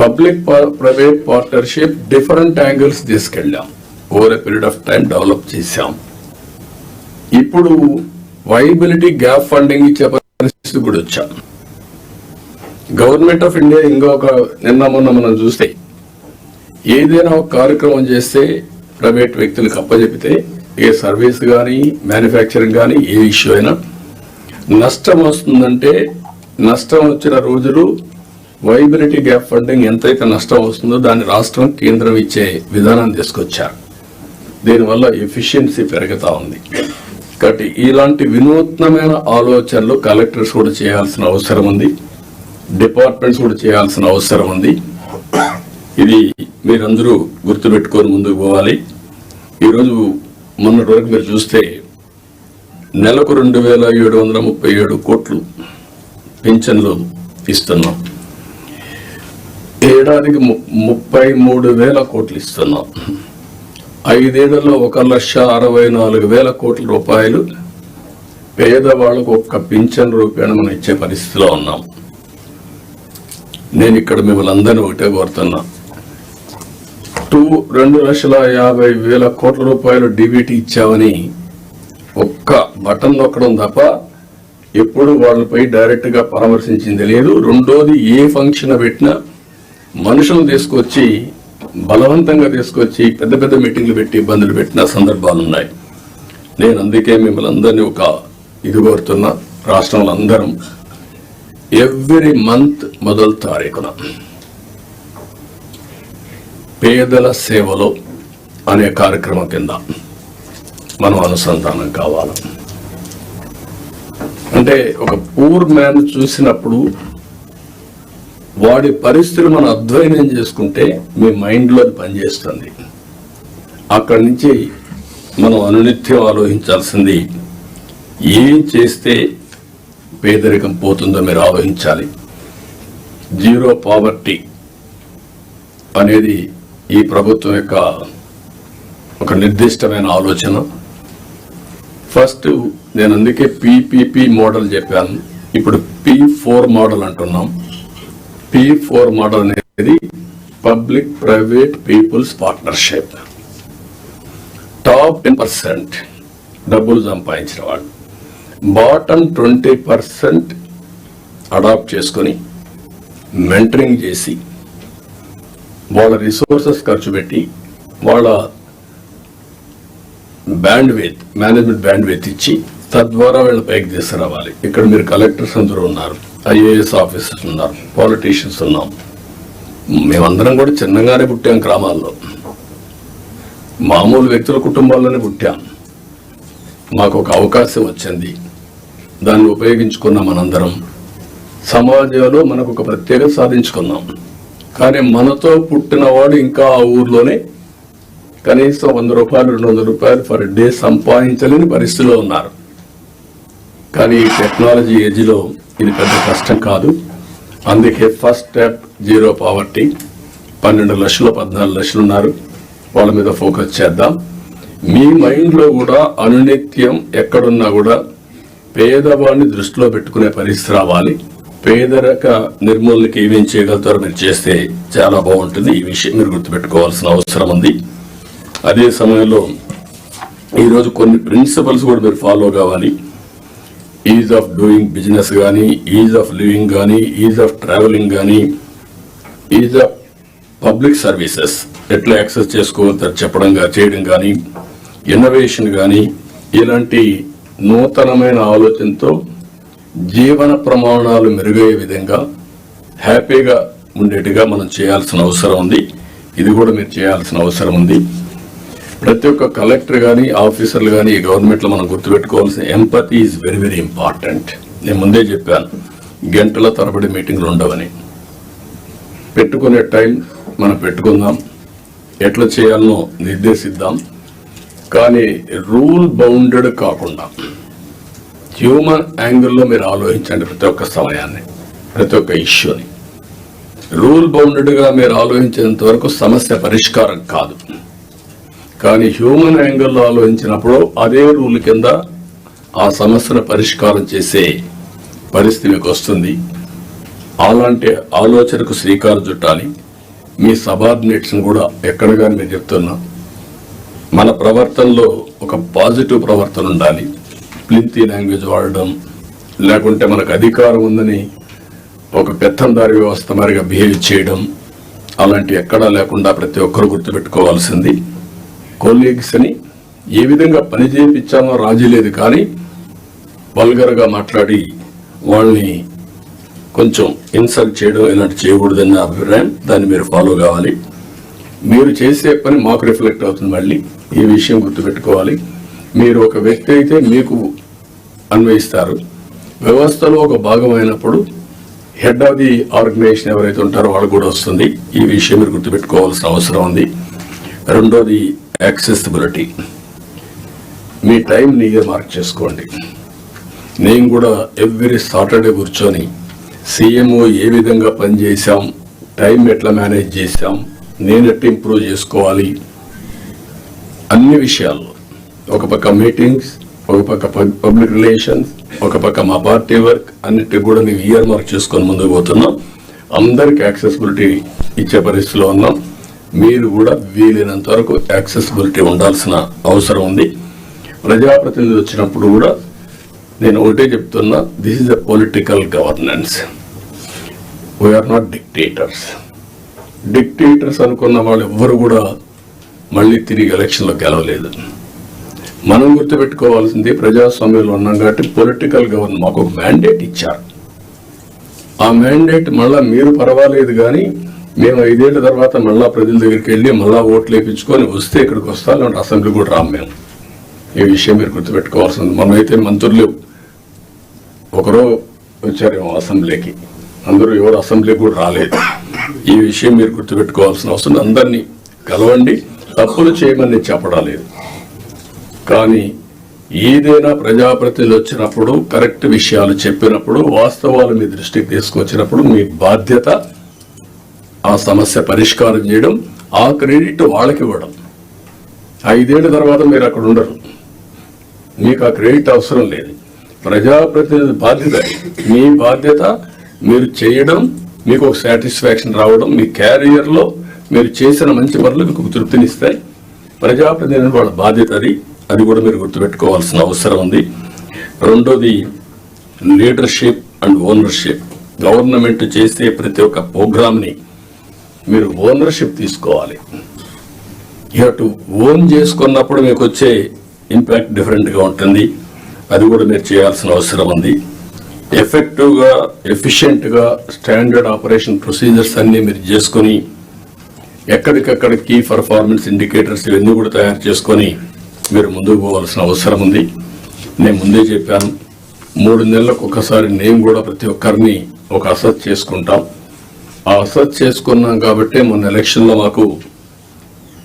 Public private partnership different angles తీసుకెళ్ళాం. Over a period of time develop చేశాం. ఇప్పుడు viability gap funding ఇచ్చే పరిస్థితి కూడా వచ్చాం. గవర్నమెంట్ ఆఫ్ ఇండియా ఇంకొక నిన్న మొన్న మనం చూస్తే ఏదైనా ఒక కార్యక్రమం చేస్తే ప్రైవేట్ వ్యక్తులకు అప్పచెపితే ఏ సర్వీస్ కానీ మ్యానుఫ్యాక్చరింగ్ కానీ ఏ ఇష్యూ అయినా నష్టం వస్తుందంటే నష్టం వచ్చిన రోజులు వైబిలిటీ గ్యాప్ ఫండింగ్ ఎంతైతే నష్టం వస్తుందో దాన్ని రాష్ట్రం కేంద్రం ఇచ్చే విధానం తీసుకొచ్చారు. దీనివల్ల ఎఫిషియన్సీ పెరుగుతూ ఉంది. కాబట్టి ఇలాంటి వినూత్నమైన ఆలోచనలు కలెక్టర్స్ కూడా చేయాల్సిన అవసరం ఉంది. డిపార్ట్మెంట్స్ కూడా చేయాల్సిన అవసరం ఉంది. ఇది మీరందరూ గుర్తుపెట్టుకొని ముందుకు పోవాలి. ఈరోజు మొన్నటి వరకు మీరు చూస్తే నెలకు రెండు వేల ఏడు వందల ముప్పై ఏడు కోట్లు పింఛన్లు ఇస్తున్నాం. ఏడాదికి ము- ముప్పై మూడు వేల కోట్లు ఇస్తున్నాం. ఐదేళ్ళలో ఒక లక్ష అరవై నాలుగు వేల కోట్ల రూపాయలు పేదవాళ్ళకు ఒక్క పింఛన్ రూపాయలు మనం ఇచ్చే పరిస్థితిలో ఉన్నాం. నేను ఇక్కడ మిమ్మల్ని అందరినీ ఒకటే కోరుతున్నా. టూ రెండు లక్షల యాభై వేల కోట్ల రూపాయలు డిబిటీ ఇచ్చామని ఒక్క బటన్ నొక్కడం తప్ప ఎప్పుడు వాళ్ళపై డైరెక్ట్గా పరామర్శించింది లేదు. రెండోది ఏ ఫంక్షన్ పెట్టినా మనుషులు తీసుకొచ్చి బలవంతంగా తీసుకొచ్చి పెద్ద పెద్ద మీటింగ్లు పెట్టి ఇబ్బందులు పెట్టిన సందర్భాలు ఉన్నాయి. నేను అందుకే మిమ్మల్ని అందరినీ ఒక ఇది కోరుతున్నా. రాష్ట్రంలో అందరం ఎవ్రీ మంత్ మొదటి తారీఖున పేదల సేవలో అనే కార్యక్రమం కింద మనం అనుసంధానం కావాలి. అంటే ఒక పూర్ మ్యాన్ చూసినప్పుడు వాడి పరిస్థితులు మనం అధ్వయనం చేసుకుంటే మీ మైండ్లో అది పనిచేస్తుంది. అక్కడి నుంచి మనం అనునిత్యం ఆలోచించాల్సింది ఏం చేస్తే పేదరికం పోతుందో మీరు ఆలోచించాలి. జీరో పావర్టీ అనేది ఈ ప్రభుత్వం యొక్క ఒక నిర్దిష్టమైన ఆలోచన. ఫస్ట్ నేను అందుకే పీపీపీ మోడల్ చెప్పాను. ఇప్పుడు పి ఫోర్ మోడల్ అంటున్నాం. పి ఫోర్ మోడల్ అనేది public private people's partnership top ten percent డబ్బులు సంపాదించిన వాళ్ళు. బాటమ్ ట్వంటీ పర్సెంట్ అడాప్ట్ చేసుకొని మెంటరింగ్ చేసి వాళ్ళ రిసోర్సెస్ ఖర్చు పెట్టి వాళ్ళ bandwidth management bandwidth ఇచ్చి తద్వారా వీళ్ళ పైకి తీసుకురావాలి. ఇక్కడ మీరు కలెక్టర్స్ అందరూ ఉన్నారు. ఐఏఎస్ ఆఫీసర్స్ ఉన్నారు పాలిటీషియన్స్ ఉన్నాం. మేమందరం కూడా చిన్నగానే పుట్టాం గ్రామాల్లో. మామూలు వ్యక్తుల కుటుంబాల్లోనే పుట్టాం. మాకు ఒక అవకాశం వచ్చింది. దాన్ని ఉపయోగించుకున్న మనందరం సమాజంలో మనకు ఒక ప్రత్యేకత సాధించుకున్నాం. కానీ మనతో పుట్టిన వాడు ఇంకా ఆ ఊర్లోనే కనీసం వంద రూపాయలు రెండు వందల రూపాయలు పర్ డే సంపాదించలేని పరిస్థితిలో ఉన్నారు. కానీ ఈ టెక్నాలజీ ఏజ్లో ఇది పెద్ద కష్టం కాదు. అందుకే ఫస్ట్ స్టెప్ జీరో పావర్టీ. పన్నెండు లక్షలు పద్నాలుగు లక్షలు ఉన్నారు. వాళ్ళ మీద ఫోకస్ చేద్దాం. మీ మైండ్లో కూడా అనునిత్యం ఎక్కడున్నా కూడా పేదవాడిని దృష్టిలో పెట్టుకునే పరిస్థితి రావాలి. పేదరిక నిర్మూలనకి ఏమేం చేయగలుగుతారో మీరు చేస్తే చాలా బాగుంటుంది. ఈ విషయం మీరు గుర్తుపెట్టుకోవాల్సిన అవసరం ఉంది. అదే సమయంలో ఈరోజు కొన్ని ప్రిన్సిపల్స్ కూడా మీరు ఫాలో కావాలి. ఈజ్ ఆఫ్ డూయింగ్ బిజినెస్ కానీ ఈజ్ ఆఫ్ లివింగ్ కానీ ఈజ్ ఆఫ్ ట్రావెలింగ్ కానీ ఈజ్ ఆఫ్ పబ్లిక్ సర్వీసెస్ ఎట్లా యాక్సెస్ చేసుకోవచ్చు చెప్పడం చేయడం కానీ ఇన్నోవేషన్ కానీ ఇలాంటి నూతనమైన ఆలోచనతో జీవన ప్రమాణాలు మెరుగయ్యే విధంగా హ్యాపీగా ఉండేట్టుగా మనం చేయాల్సిన అవసరం ఉంది. ఇది కూడా మీరు చేయాల్సిన అవసరం ఉంది. ప్రతి ఒక్క కలెక్టర్ కానీ ఆఫీసర్లు కానీ ఈ గవర్నమెంట్లో మనం గుర్తుపెట్టుకోవాల్సిన empathy is very very important నేను ముందే చెప్పాను గంటల తరబడి మీటింగ్లు ఉండవని. పెట్టుకునే టైం మనం పెట్టుకుందాం ఎట్లా చేయాలనో నిర్దేశిద్దాం కానీ రూల్ బౌండెడ్ కాకుండా హ్యూమన్ యాంగిల్లో మీరు ఆలోచించండి ప్రతి ఒక్క సమయాన్ని ప్రతి ఒక్క ఇష్యూని రూల్ బౌండెడ్గా మీరు ఆలోచించేంత వరకు సమస్య పరిష్కారం కాదు. కానీ హ్యూమన్ యాంగిల్లో ఆలోచించినప్పుడు అదే రూల్ కింద ఆ సమస్యను పరిష్కారం చేసే పరిస్థితి మీకు వస్తుంది. అలాంటి ఆలోచనకు శ్రీకారం చుట్టాలి. మీ సబార్డినేట్స్ని కూడా ఎక్కడ కానీ నేను చెప్తున్నా మన ప్రవర్తనలో ఒక పాజిటివ్ ప్రవర్తన ఉండాలి. ప్లింతీ లాంగ్వేజ్ వాడడం లేకుంటే మనకు అధికారం ఉందని ఒక పెత్తందారి వ్యవస్థ మరిగా బిహేవ్ చేయడం అలాంటి ఎక్కడా లేకుండా ప్రతి ఒక్కరు గుర్తుపెట్టుకోవాల్సింది. కొలీగ్స్ని ఏ విధంగా పని చేయించామో రాజీ లేదు కానీ వల్గర్గా మాట్లాడి వాళ్ళని కొంచెం ఇన్సల్ట్ చేయడం ఇలాంటి చేయకూడదని అభిప్రాయం దాన్ని మీరు ఫాలో కావాలి. మీరు చేసే పని మాకు రిఫ్లెక్ట్ అవుతుంది మళ్ళీ. ఈ విషయం గుర్తుపెట్టుకోవాలి. మీరు ఒక వ్యక్తి అయితే మీకు అన్వయిస్తారు. వ్యవస్థలో ఒక భాగం అయినప్పుడు హెడ్ ఆఫ్ ది ఆర్గనైజేషన్ ఎవరైతే ఉంటారో వాళ్ళు కూడా వస్తుంది. ఈ విషయం మీరు గుర్తుపెట్టుకోవాల్సిన అవసరం ఉంది. రెండోది యాక్సెసిబిలిటీ మీ టైం ఇయర్ మార్క్ చేసుకోండి. నేను కూడా ఎవ్రీ సాటర్డే కూర్చొని సీఎంఓ ఏ విధంగా పనిచేశాం టైం ఎట్లా మేనేజ్ చేశాం నేను ఎట్లా ఇంప్రూవ్ చేసుకోవాలి? అన్ని విషయాల్లో. ఒక పక్క మీటింగ్స్ ఒక పక్క పబ్లిక్ రిలేషన్స్ ఒక పక్క మా పార్టీ వర్క్ అన్నిటి కూడా మేము ఇయర్ మార్క్ చేసుకొని ముందుకు పోతున్నాం. అందరికి యాక్సెసిబిలిటీ ఇచ్చే పరిస్థితిలో ఉన్నాం. మీరు కూడా వీలైనంత వరకు యాక్సెసిబిలిటీ ఉండాల్సిన అవసరం ఉంది. ప్రజాప్రతినిధి వచ్చినప్పుడు కూడా నేను ఒకటే చెప్తున్నా this is a political governance we are not dictators dictators అనుకున్న వాళ్ళు ఎవ్వరు కూడా మళ్ళీ తిరిగి ఎలక్షన్లో గెలవలేదు. మనం గుర్తుపెట్టుకోవాల్సింది ప్రజాస్వామ్యంలో ఉన్నాం కాబట్టి పొలిటికల్ గవర్నమెంట్ మాకు ఒక మ్యాండేట్ ఇచ్చారు. ఆ మ్యాండేట్ మళ్ళీ మీరు పర్వాలేదు కానీ మేము ఐదేళ్ళ తర్వాత మళ్ళా ప్రజల దగ్గరికి వెళ్ళి మళ్ళా ఓట్లు వేయించుకొని వస్తే ఇక్కడికి వస్తా లేదంటే అసెంబ్లీ కూడా రాము మేము. ఈ విషయం మీరు గుర్తుపెట్టుకోవాల్సింది. మనమైతే మంత్రులు ఒకరో వచ్చారేమో అసెంబ్లీకి. అందరూ ఎవరు అసెంబ్లీకి కూడా రాలేదు. ఈ విషయం మీరు గుర్తుపెట్టుకోవాల్సిన అవసరం అందరినీ కలవండి. తప్పులు చేయమని చెప్పడం లేదు. కానీ ఏదైనా ప్రజాప్రతినిధులు వచ్చినప్పుడు కరెక్ట్ విషయాలు చెప్పినప్పుడు వాస్తవాలు మీ దృష్టికి తీసుకొచ్చినప్పుడు మీ బాధ్యత ఆ సమస్య పరిష్కారం చేయడం ఆ క్రెడిట్ వాళ్ళకి ఇవ్వడం. ఐదేళ్ళ తర్వాత మీరు అక్కడ ఉండరు. మీకు ఆ క్రెడిట్ అవసరం లేదు. ప్రజాప్రతినిధి బాధ్యత మీ బాధ్యత మీరు చేయడం మీకు ఒక సాటిస్ఫాక్షన్ రావడం మీ క్యారియర్లో మీరు చేసిన మంచి పనులు మీకు తృప్తినిస్తాయి. ప్రజాప్రతినిధి వాళ్ళ బాధ్యత అది. అది కూడా మీరు గుర్తుపెట్టుకోవాల్సిన అవసరం ఉంది. రెండోది లీడర్షిప్ అండ్ ఓనర్షిప్. గవర్నమెంట్ చేసే ప్రతి ఒక్క ప్రోగ్రామ్ని మీరు ఓనర్షిప్ తీసుకోవాలి. ఇటు ఓన్ చేసుకున్నప్పుడు మీకు వచ్చే ఇంపాక్ట్ డిఫరెంట్గా ఉంటుంది. అది కూడా మీరు చేయాల్సిన అవసరం ఉంది. ఎఫెక్టివ్గా ఎఫిషియెంట్గా స్టాండర్డ్ ఆపరేషన్ ప్రొసీజర్స్ అన్నీ మీరు చేసుకొని ఎక్కడికక్కడ కీ పర్ఫార్మెన్స్ ఇండికేటర్స్ ఇవన్నీ కూడా తయారు చేసుకొని మీరు ముందుకు పోవాల్సిన అవసరం ఉంది. నేను ముందే చెప్పాను మూడు నెలలకు ఒకసారి నేను కూడా ప్రతి ఒక్కరిని ఒక అసెస్ చేసుకుంటాం. ఆ చేసుకున్నాం కాబట్టి మొన్న ఎలక్షన్లో మాకు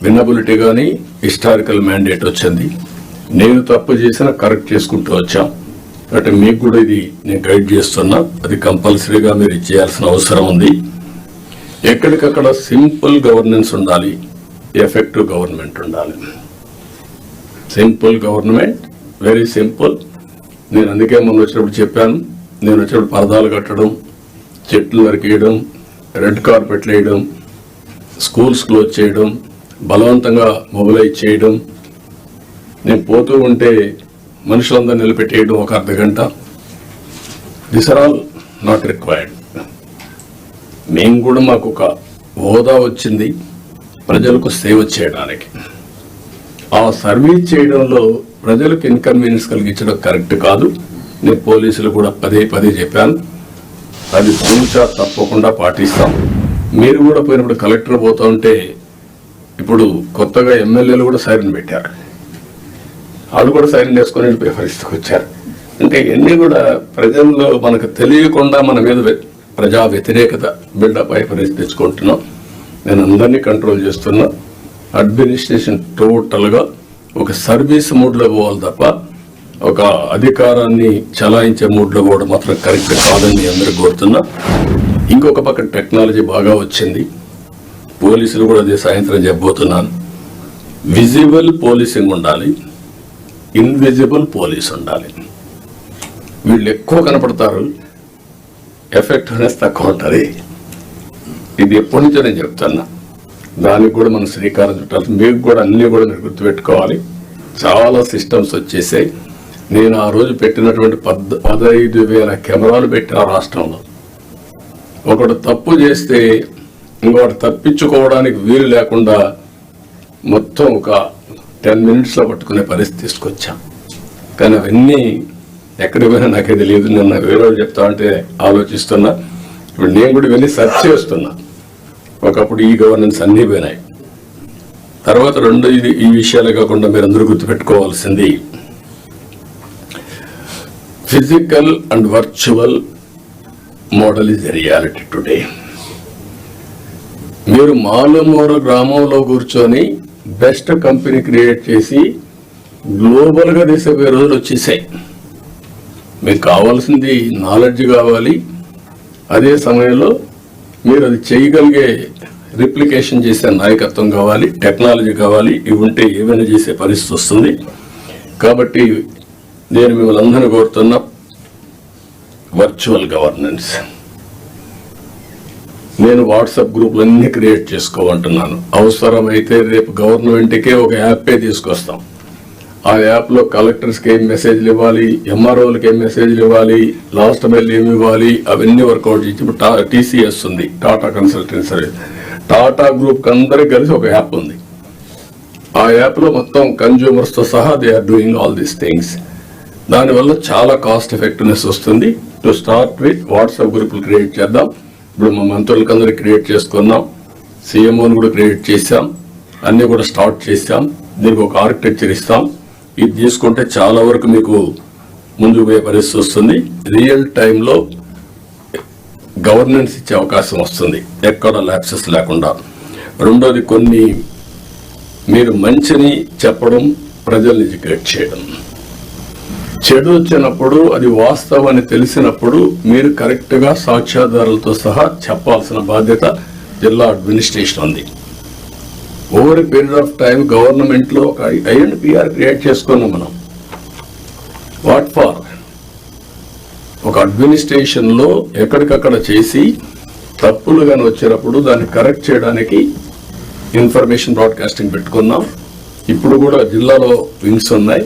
విన్నబిలిటీ కానీ హిస్టారికల్ మ్యాండేట్ వచ్చింది. నేను తప్పు చేసినా కరెక్ట్ చేసుకుంటూ వచ్చాం. అంటే మీకు కూడా ఇది నేను గైడ్ చేస్తున్నా. అది కంపల్సరీగా మీరు చేయాల్సిన అవసరం ఉంది. ఎక్కడికక్కడ సింపుల్ గవర్నెన్స్ ఉండాలి. ఎఫెక్టివ్ గవర్నమెంట్ ఉండాలి. Simple government very simple. నేను అందుకే మొన్న వచ్చినప్పుడు చెప్పాను. నేను వచ్చినప్పుడు పరదాలు కట్టడం చెట్లు నరికేయడం రెడ్ కార్పెట్లు వేయడం స్కూల్స్ క్లోజ్ చేయడం బలవంతంగా మొబిలైజ్ చేయడం నేను పోతూ ఉంటే మనుషులందరూ నిలబెట్టేయడం ఒక అర్ధ గంట. This are all not required మేము కూడా మాకు ఒక హోదా వచ్చింది ప్రజలకు సేవ చేయడానికి. ఆ సర్వీస్ చేయడంలో ప్రజలకు ఇన్కన్వీనియన్స్ కలిగించడం కరెక్ట్ కాదు. నేను పోలీసులు కూడా పదే పదే చెప్పాను. అది పూర్తిగా తప్పకుండా పాటిస్తాం. మీరు కూడా పోయినప్పుడు కలెక్టర్ పోతా ఉంటే ఇప్పుడు కొత్తగా ఎమ్మెల్యేలు కూడా సైరన్ పెట్టారు. వాళ్ళు కూడా సైరన్ వేసుకొని వెళ్ళిపోయే పరిస్థితికి వచ్చారు అంటే ఇవన్నీ కూడా ప్రజల్లో మనకు తెలియకుండా మన మీద ప్రజా వ్యతిరేకత బిల్డప్ అయ్యే పరిస్థితి తెచ్చుకుంటున్నాం. నేను అందరినీ కంట్రోల్ చేస్తున్నా. అడ్మినిస్ట్రేషన్ టోటల్గా ఒక సర్వీస్ మూడ్లో పోవాలి తప్ప ఒక అధికారాన్ని చలాయించే మూడ్లో కూడా మాత్రం కరెక్ట్ కాదని అందరూ కోరుతున్నా. ఇంకొక పక్క టెక్నాలజీ బాగా వచ్చింది. పోలీసులు కూడా అదే సాయంత్రం చెప్పబోతున్నాను. విజిబుల్ పోలీసింగ్ ఉండాలి. ఇన్విజిబుల్ పోలీస్ ఉండాలి. వీళ్ళు ఎక్కువ కనపడతారు. ఎఫెక్ట్ అనేది తక్కువ ఉంటుంది. ఇది ఎప్పటి నుంచో నేను చెప్తున్నా. దానికి కూడా మనం శ్రీకారం చుట్టాలి మీకు కూడా అన్నీ కూడా మీరు గుర్తుపెట్టుకోవాలి. చాలా సిస్టమ్స్ వచ్చేసాయి. నేను ఆ రోజు పెట్టినటువంటి పద్ పదహైదు వేల కెమెరాలు పెట్టిన రాష్ట్రంలో. ఒకడు తప్పు చేస్తే ఇంకొకటి తప్పించుకోవడానికి వీలు లేకుండా మొత్తం ఒక టెన్ మినిట్స్లో పట్టుకునే పరిస్థితి తీసుకొచ్చాం. కానీ అవన్నీ ఎక్కడికి పోయినా నాకే తెలియదు. నిన్న వేరే చెప్తా ఉంటే ఆలోచిస్తున్నా. ఇప్పుడు నేను కూడా ఇవన్నీ సెర్చ్ చేస్తున్నా. ఒకప్పుడు ఈ గవర్నెన్స్ అన్నీ పోయినాయి. తర్వాత రెండు ఇది ఈ విషయాలే కాకుండా మీరు అందరూ గుర్తుపెట్టుకోవాల్సింది physical and virtual model is reality today మీరు మాలుమూర గ్రామంలో కూర్చొని బెస్ట్ కంపెనీ క్రియేట్ చేసి గ్లోబల్గా దిశ రోజులు వచ్చేసాయి. మీకు కావాల్సింది నాలెడ్జ్ కావాలి. అదే సమయంలో మీరు అది చేయగలిగే రిప్లికేషన్ చేసే నాయకత్వం కావాలి టెక్నాలజీ కావాలి ఇవి ఉంటే ఏమైనా చేసే పరిస్థితి వస్తుంది. కాబట్టి నేను మిమ్మల్ని అందరినీ కోరుతున్న వర్చువల్ గవర్నెన్స్. నేను వాట్సాప్ గ్రూపులన్నీ క్రియేట్ చేసుకోమంటున్నాను. అవసరమైతే రేపు గవర్నమెంట్కే ఒక యాపే తీసుకొస్తాం. ఆ యాప్లో కలెక్టర్స్కి ఏం మెసేజ్లు ఇవ్వాలి ఎంఆర్ఓలకి ఏం మెసేజ్లు ఇవ్వాలి లాస్ట్ మెయిల్ ఏమి ఇవ్వాలి అవన్నీ వర్కౌట్ చేసి ఇప్పుడు టీసీఎస్ ఉంది టాటా కన్సల్టెన్సీ సర్వీస్ టాటా గ్రూప్కి అందరికి కలిసి ఒక యాప్ ఉంది. ఆ యాప్లో మొత్తం కన్జ్యూమర్స్తో సహా they are doing all these things దానివల్ల చాలా కాస్ట్ ఎఫెక్టివ్నెస్ వస్తుంది. టు స్టార్ట్ విత్ వాట్సాప్ గ్రూపులు క్రియేట్ చేద్దాం. ఇప్పుడు మా మంత్రులకు అందరికి క్రియేట్ చేసుకున్నాం సీఎంఓని కూడా క్రియేట్ చేశాం. అన్నీ కూడా స్టార్ట్ చేశాం. దీనికి ఒక ఆర్కిటెక్చర్ ఇస్తాం. ఇది తీసుకుంటే చాలా వరకు మీకు ముందుకు పోయే పరిస్థితి వస్తుంది. రియల్ టైంలో గవర్నెన్స్ ఇచ్చే అవకాశం వస్తుంది. ఎక్కడ ల్యాప్సెస్ లేకుండా. రెండోది కొన్ని మీరు మంచిని చెప్పడం ప్రజల్ని ఎడ్యుకేట్ చేయడం. చెడు వచ్చినప్పుడు అది వాస్తవం అని తెలిసినప్పుడు మీరు కరెక్ట్గా సాక్ష్యాధారులతో సాక్ష్యాధారాలతో సహా చెప్పాల్సిన బాధ్యత జిల్లా అడ్మినిస్ట్రేషన్ ఉంది. ఓవర్ పీరియడ్ ఆఫ్ టైం గవర్నమెంట్లో ఒక ఐఎన్పిఆర్ క్రియేట్ చేసుకున్నాం మనం. వాట్ ఫార్ ఒక అడ్మినిస్ట్రేషన్లో ఎక్కడికక్కడ చేసి తప్పులు కానీ వచ్చినప్పుడు దాన్ని కరెక్ట్ చేయడానికి ఇన్ఫర్మేషన్ బ్రాడ్కాస్టింగ్ పెట్టుకున్నాం. ఇప్పుడు కూడా జిల్లాలో వింగ్స్ ఉన్నాయి.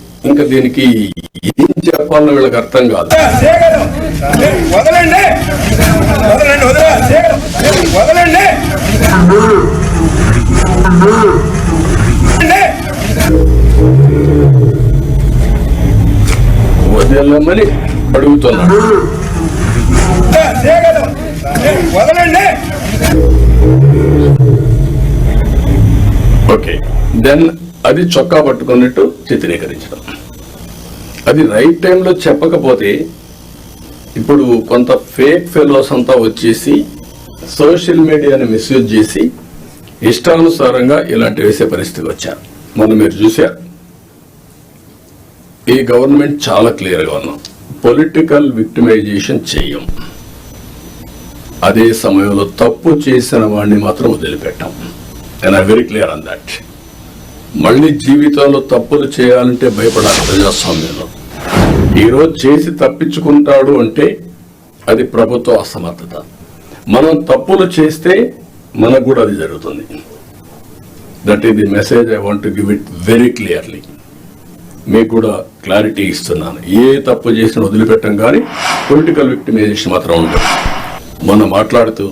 ఇంకా దీనికి ఏం చెప్పాలో వీళ్ళకి అర్థం కాదు. వదలండి. వదలమని అడుగుతున్నాడు వదలండి. ఓకే. దెన్ అది చొక్కా పట్టుకున్నట్టు చిత్రీకరించడం. అది రైట్ టైంలో చెప్పకపోతే ఇప్పుడు కొంత ఫేక్ ఫెలోస్ అంతా వచ్చేసి సోషల్ మీడియాని మిస్యూజ్ చేసి ఇష్టానుసారంగా ఇలాంటి వేసే పరిస్థితి వచ్చారు. మొన్న మీరు చూశారు ఈ గవర్నమెంట్ చాలా క్లియర్గా ఉన్నాం. పొలిటికల్ విక్టిమైజేషన్ చేయం. అదే సమయంలో తప్పు చేసిన వాడిని మాత్రం వదిలిపెట్టాం. And I very clear on that మళ్ళీ జీవితంలో తప్పులు చేయాలంటే భయపడాలి ప్రజాస్వామ్యంలో. ఈరోజు చేసి తప్పించుకుంటాడు అంటే అది ప్రభుత్వ అసమర్థత. మనం తప్పులు చేస్తే మనకు కూడా అది జరుగుతుంది. That is the message I want give it very clearly మీకు కూడా క్లారిటీ ఇస్తున్నాను. ఏ తప్పు చేసినా వదిలిపెట్టం కానీ పొలిటికల్ విక్టిమైజేషన్ మాత్రం ఉండదు. మనం మాట్లాడుతూ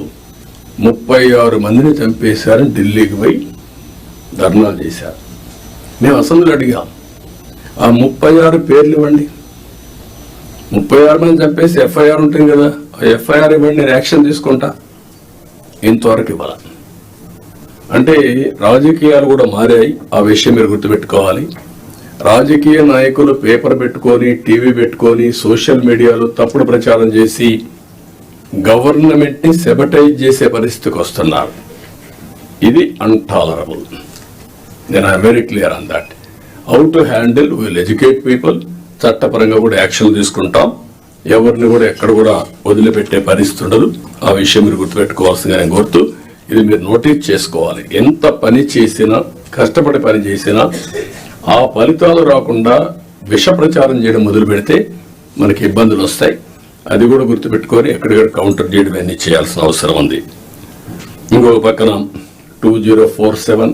ముప్పై ఆరు మందిని చంపేశారని ఢిల్లీకి పోయి ధర్నాలు చేశారు. మేము అసెంబ్లీలో అడిగాం. ఆ ముప్పై ఆరు పేర్లు ఇవ్వండి. ముప్పై ఆరు మంది చెప్పేసి ఎఫ్ఐఆర్ ఉంటుంది కదా ఆ ఎఫ్ఐఆర్ ఇవ్వండి నేను యాక్షన్ తీసుకుంటా. ఇంతవరకు ఇవ్వాల. అంటే రాజకీయాలు కూడా మారాయి ఆ విషయం మీరు గుర్తుపెట్టుకోవాలి. రాజకీయ నాయకులు పేపర్ పెట్టుకొని టీవీ పెట్టుకొని సోషల్ మీడియాలో తప్పుడు ప్రచారం చేసి గవర్నమెంట్ని సెబటైజ్ చేసే పరిస్థితికి వస్తున్నారు. ఇది అన్టాలరబుల్. నేను I very clear on that how to handle will educate people చట్టపరంగా కూడా యాక్షన్ తీసుకుంటాం. ఎవరిని కూడా ఎక్కడ కూడా వదిలిపెట్టే పరిస్థితి ఉండదు. ఆ విషయం మీరు గుర్తుపెట్టుకోవాల్సిందిగా నేను కోరుతూ ఇది మీరు నోటీస్ చేసుకోవాలి. ఎంత పని చేసినా కష్టపడి పని చేసినా ఆ ఫలితాలు రాకుండా విష ప్రచారం చేయడం మొదలు పెడితే మనకి ఇబ్బందులు వస్తాయి. అది కూడా గుర్తుపెట్టుకొని ఎక్కడిక్కడ కౌంటర్ చేయడం అన్ని చేయాల్సిన అవసరం ఉంది. ఇంకొక పక్కన two zero four seven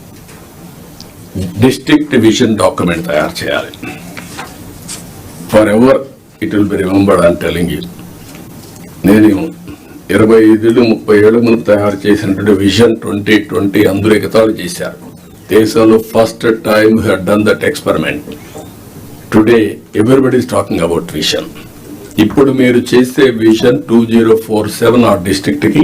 district vision document తయారు చేయాలి. Forever it will be remembered అని టెలింగ్ యూ నేను ఇరవై ఐదులు ముప్పై ఏళ్ళ ముందు తయారు చేసినటువంటి విజన్ ట్వంటీ ట్వంటీ అందరూ ఎగతాళి చేశారు. దేశంలో first time had done that experiment today everybody is talking about vision ఇప్పుడు మీరు చేసే vision two zero four seven ఆ డిస్ట్రిక్ట్కి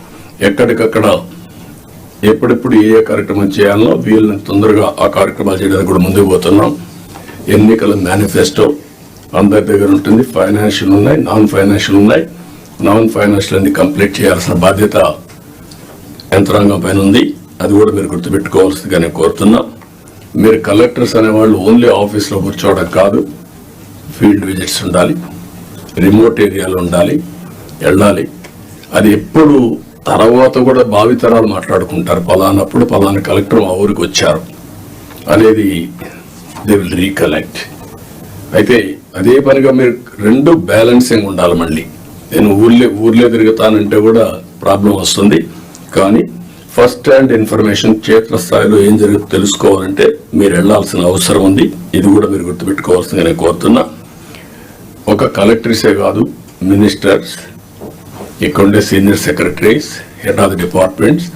ఎక్కడికక్కడ ఎప్పుడెప్పుడు ఏ ఏ కార్యక్రమం చేయాలనో వీళ్ళని తొందరగా ఆ కార్యక్రమాలు చేయడానికి కూడా ముందుకు పోతున్నాం. ఎన్నికల మేనిఫెస్టో అందరి దగ్గర ఉంటుంది. ఫైనాన్షియల్ ఉన్నాయి నాన్ ఫైనాన్షియల్ ఉన్నాయి. నాన్ ఫైనాన్షియల్ అన్ని కంప్లీట్ చేయాల్సిన బాధ్యత యంత్రాంగం పైన ఉంది. అది కూడా మీరు గుర్తుపెట్టుకోవాల్సిందిగా నేను కోరుతున్నా. మీరు కలెక్టర్స్ అనేవాళ్ళు ఓన్లీ ఆఫీస్లో కూర్చోవడం కాదు ఫీల్డ్ విజిట్స్ ఉండాలి రిమోట్ ఏరియాలో ఉండాలి వెళ్ళాలి. అది ఎప్పుడు తర్వాత కూడా భావితరాలు మాట్లాడుకుంటారు. పలానప్పుడు పలానా కలెక్టర్ మా ఊరికి వచ్చారు. అనేది దే విల్ రీకలెక్ట్ అయితే అదే పనిగా మీరు రెండు బ్యాలెన్సింగ్ ఉండాలి మళ్ళీ. నేను ఊర్లే ఊర్లే తిరుగుతానంటే కూడా ప్రాబ్లం వస్తుంది. కానీ ఫస్ట్ హ్యాండ్ ఇన్ఫర్మేషన్ క్షేత్రస్థాయిలో ఏం జరుగుతుందో తెలుసుకోవాలంటే మీరు వెళ్ళాల్సిన అవసరం ఉంది. ఇది కూడా మీరు గుర్తుపెట్టుకోవాల్సిందిగా నేను కోరుతున్నా. ఒక కలెక్టర్సే కాదు మినిస్టర్స్ ఇక్కడ ఉండే senior secretaries head of departments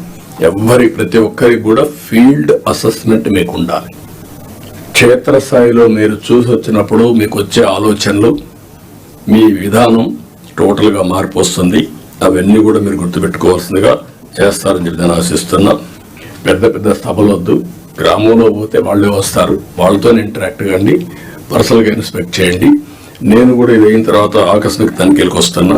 ఎవరి ప్రతి ఒక్కరికి కూడా ఫీల్డ్ అసెస్మెంట్ మీకు ఉండాలి క్షేత్రస్థాయిలో మీరు చూసి వచ్చినప్పుడు మీకు వచ్చే ఆలోచనలు మీ విధానం టోటల్గా మార్పు వస్తుంది. అవన్నీ కూడా మీరు గుర్తుపెట్టుకోవాల్సిందిగా చేస్తారని చెప్పి నేను ఆశిస్తున్నా. పెద్ద పెద్ద సభలు వద్దు. గ్రామంలో పోతే వాళ్ళే వస్తారు. వాళ్ళతోనే ఇంటరాక్ట్ కండి. పర్సనల్గా ఇన్స్పెక్ట్ చేయండి. నేను కూడా ఇది అయిన తర్వాత ఆకస్మిక తనిఖీలకు వస్తున్నా.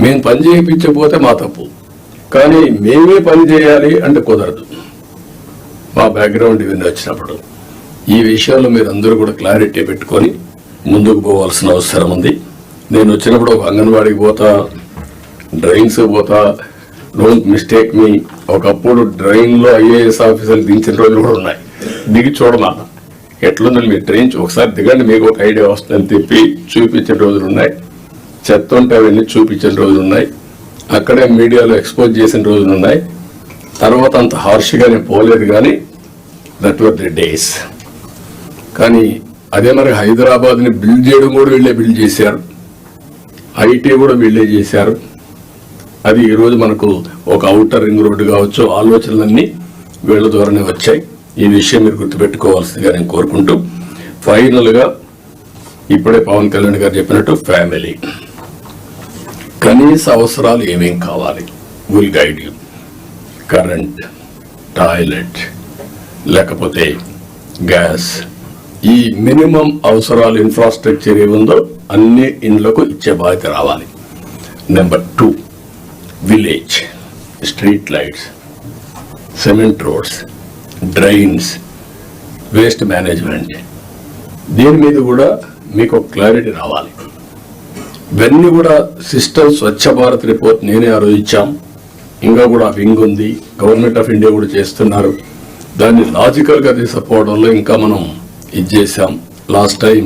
మేము పని చేయించకపోతే మా తప్పు. కానీ మేమే పని చేయాలి అంటే కుదరదు. మా బ్యాక్గ్రౌండ్ ఇవన్నీ వచ్చినప్పుడు ఈ విషయాల్లో మీరు అందరూ కూడా క్లారిటీ పెట్టుకొని ముందుకు పోవాల్సిన అవసరం ఉంది. నేను వచ్చినప్పుడు ఒక అంగన్వాడికి పోతా డ్రైవింగ్స్ పోతా. డోంట్ మిస్టేక్ మీ ఒకప్పుడు డ్రైన్లో ఐఏఎస్ ఆఫీసర్లు దించిన రోజులు కూడా ఉన్నాయి. దిగి చూడమా? ఎట్లుందని మీరు ట్రైన్ ఒకసారి దిగండి మీకు ఒక ఐడియా వస్తుందని చెప్పి చూపించిన రోజులు ఉన్నాయి. చెత్త ఉంటే అవన్నీ చూపించిన రోజులు ఉన్నాయి అక్కడే మీడియాలో ఎక్స్పోజ్ చేసిన రోజులు ఉన్నాయి తర్వాత అంత హార్ష్గా నేను పోలేదు కానీ దట్ వర్ ది డేస్ కానీ అదే మరి హైదరాబాద్ని బిల్డ్ చేయడం కూడా వీళ్ళే బిల్డ్ చేశారు. ఐటీ కూడా వీళ్ళే చేశారు. అది ఈరోజు మనకు ఒక అవుటర్ రింగ్ రోడ్డు కావచ్చు ఆలోచనలన్నీ వీళ్ళ ద్వారానే వచ్చాయి. ఈ విషయం మీరు గుర్తుపెట్టుకోవాల్సిందిగా నేను కోరుకుంటూ ఫైనల్గా ఇప్పుడే పవన్ కళ్యాణ్ గారు చెప్పినట్టు ఫ్యామిలీ కనీస అవసరాలు ఏమేం కావాలి? Will guide you current toilet లేకపోతే గ్యాస్ ఈ మినిమం అవసరాలు ఇన్ఫ్రాస్ట్రక్చర్ ఏముందో అన్ని ఇండ్లకు ఇచ్చే బాధ్యత రావాలి. Number two village street lights cement roads drains waste management దీని మీద కూడా మీకు క్లారిటీ రావాలి. ఇవన్నీ కూడా సిస్టమ్ స్వచ్ఛ భారత్ రిపోర్ట్ నేనే ఆలోచించాం ఇంకా కూడా వింగ్ ఉంది. గవర్నమెంట్ ఆఫ్ ఇండియా కూడా చేస్తున్నారు. దాన్ని లాజికల్గా తీసుకపోవడంలో తీసుకుపోవడంలో ఇంకా మనం ఇది చేసాం last time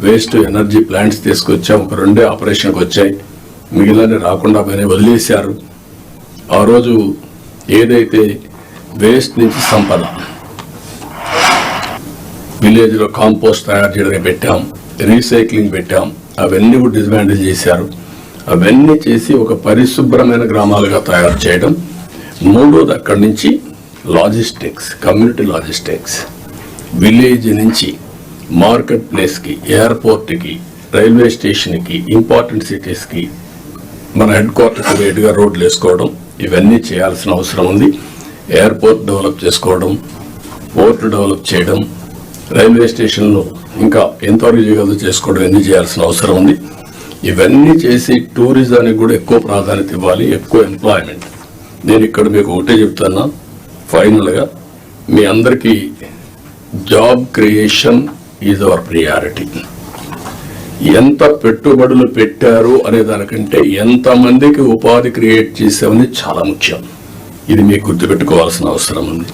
waste energy plants తీసుకొచ్చాం. ఒక రెండే ఆపరేషన్కి వచ్చాయి. మిగిలిన రాకుండా పోయినాయి వదిలేశారు. ఆ రోజు ఏదైతే వేస్ట్ నుంచి సంపద విలేజ్లో కాంపోస్ట్ తయారు చేయడానికి పెట్టాం. రీసైక్లింగ్ పెట్టాం. అవన్నీ కూడా డిస్మాండిల్ చేశారు. అవన్నీ చేసి ఒక పరిశుభ్రమైన గ్రామాలుగా తయారు చేయడం. మూడోది అక్కడి నుంచి లాజిస్టిక్స్ కమ్యూనిటీ లాజిస్టిక్స్. విలేజ్ నుంచి మార్కెట్ ప్లేస్కి ఎయిర్పోర్ట్కి రైల్వే స్టేషన్కి ఇంపార్టెంట్ సిటీస్కి మన హెడ్ క్వార్టర్కి వేటుగా రోడ్లు వేసుకోవడం. ఇవన్నీ చేయాల్సిన అవసరం ఉంది. ఎయిర్పోర్ట్ డెవలప్ చేసుకోవడం. పోర్ట్ డెవలప్ చేయడం. రైల్వే స్టేషన్లో ఇంకా ఎంతవరకు చేయగలదో చేసుకోవడం ఎన్ని చేయాల్సిన అవసరం ఉంది? ఇవన్నీ చేసి టూరిజానికి కూడా ఎక్కువ ప్రాధాన్యత ఇవ్వాలి ఎక్కువ ఎంప్లాయ్మెంట్ నేను ఇక్కడ మీకు ఒకటే చెప్తున్నా ఫైనల్గా మీ అందరికీ job creation is our priority ఎంత పెట్టుబడులు పెట్టారు అనే దానికంటే ఎంతమందికి ఉపాధి క్రియేట్ చేసామని చాలా ముఖ్యం. ఇది మీకు గుర్తుపెట్టుకోవాల్సిన అవసరం ఉంది.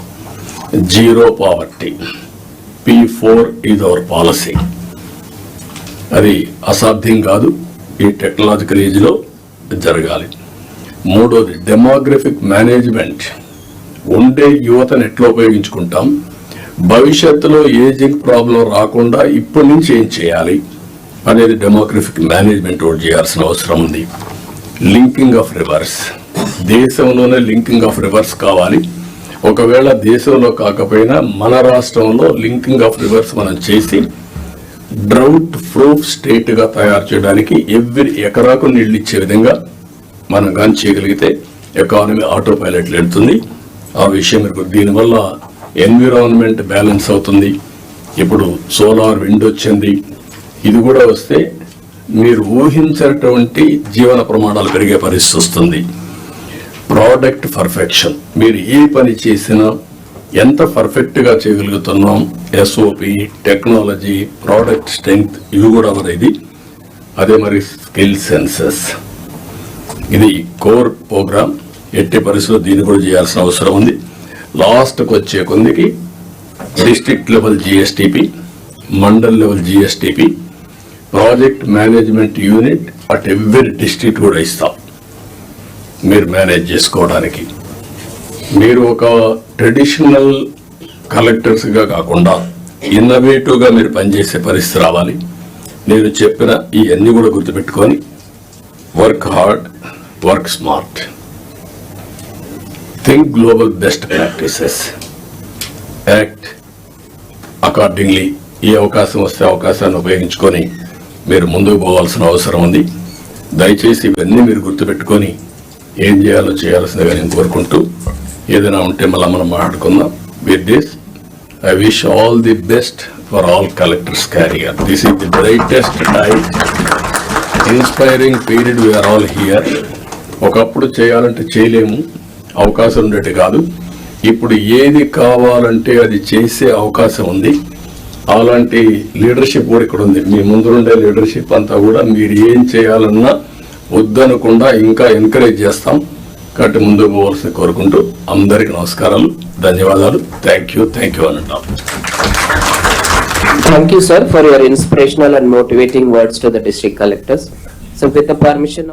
Zero poverty P four is our policy అది అసాధ్యం కాదు. ఈ టెక్నాలజికల్ ఏజ్లో జరగాలి. మూడోది డెమోగ్రఫిక్ మేనేజ్మెంట్ ఉండే యువతను ఎట్లా ఉపయోగించుకుంటాం. భవిష్యత్తులో ఏజింగ్ ప్రాబ్లం రాకుండా ఇప్పటి నుంచి ఏం చేయాలి అనేది డెమోగ్రఫిక్ మేనేజ్మెంట్ ఒకటి చేయాల్సిన అవసరం ఉంది. లింకింగ్ ఆఫ్ రివర్స్ దేశంలోనే లింకింగ్ ఆఫ్ రివర్స్ కావాలి. ఒకవేళ దేశంలో కాకపోయినా మన రాష్ట్రంలో లింకింగ్ ఆఫ్ రివర్స్ మనం చేసి డ్రౌట్ ప్రూఫ్ స్టేట్గా తయారు చేయడానికి ఎవ్రీ ఎకరాకు నీళ్ళు ఇచ్చే విధంగా మనం కానీ చేయగలిగితే ఎకానమీ ఆటో పైలట్లు వెళ్తుంది ఆ విషయం మీకు దీనివల్ల ఎన్విరాన్మెంట్ బ్యాలెన్స్ అవుతుంది. ఇప్పుడు సోలార్ విండ్ వచ్చింది. ఇది కూడా వస్తే మీరు ఊహించినటువంటి జీవన ప్రమాణాలు పెరిగే పరిస్థితి వస్తుంది. Product perfection. మీరు ఏ పని చేసినా ఎంత పర్ఫెక్ట్గా చేయగలుగుతున్నాం ఎస్ఓపి టెక్నాలజీ ప్రోడక్ట్ స్ట్రెంగ్త్ ఇవి కూడా మరి ఇది. అదే మరి స్కిల్ సెన్సెస్ ఇది కోర్ ప్రోగ్రామ్ ఎట్టి పరిస్థితుల్లో దీన్ని కూడా చేయాల్సిన అవసరం ఉంది. లాస్ట్కి వచ్చే కొందికి district level GSDP mandal level GSDP project management unit at every district కూడా ఇస్తాం. మీరు మేనేజ్ చేసుకోవడానికి. మీరు ఒక ట్రెడిషనల్ కలెక్టర్స్గా కాకుండా ఇన్నోవేటివ్గా మీరు పనిచేసే పరిస్థితి రావాలి. నేను చెప్పిన ఇవన్నీ కూడా గుర్తుపెట్టుకొని work hard work smart. Think global best practices. Act accordingly ఈ అవకాశం వస్తే అవకాశాన్ని ఉపయోగించుకొని మీరు ముందుకు పోవాల్సిన అవసరం ఉంది. దయచేసి ఇవన్నీ మీరు గుర్తుపెట్టుకొని ఏం చేయాలో చేయాల్సిందిగా నేను కోరుకుంటూ ఏదైనా ఉంటే మళ్ళీ మనం మాట్లాడుకుందాం. With this I wish all the best for all collectors career this is the brightest time inspiring period we are all here ఒకప్పుడు చేయాలంటే చేయలేము అవకాశం ఉండేది కాదు. ఇప్పుడు ఏది కావాలంటే అది చేసే అవకాశం ఉంది. అలాంటి లీడర్షిప్ కూడా ఇక్కడ ఉంది. మీ ముందుండే లీడర్షిప్ అంతా కూడా మీరు ఏం చేయాలన్నా వద్దనకుండా ఇంకా ఎంకరేజ్ చేస్తాం. కాబట్టి ముందు పోవాల్సి కోరుకుంటూ అందరికి నమస్కారాలు ధన్యవాదాలు. థ్యాంక్ యూ థ్యాంక్ యూ అంటాం. Thank you sir for your inspirational and motivating words to the district collectors so with permission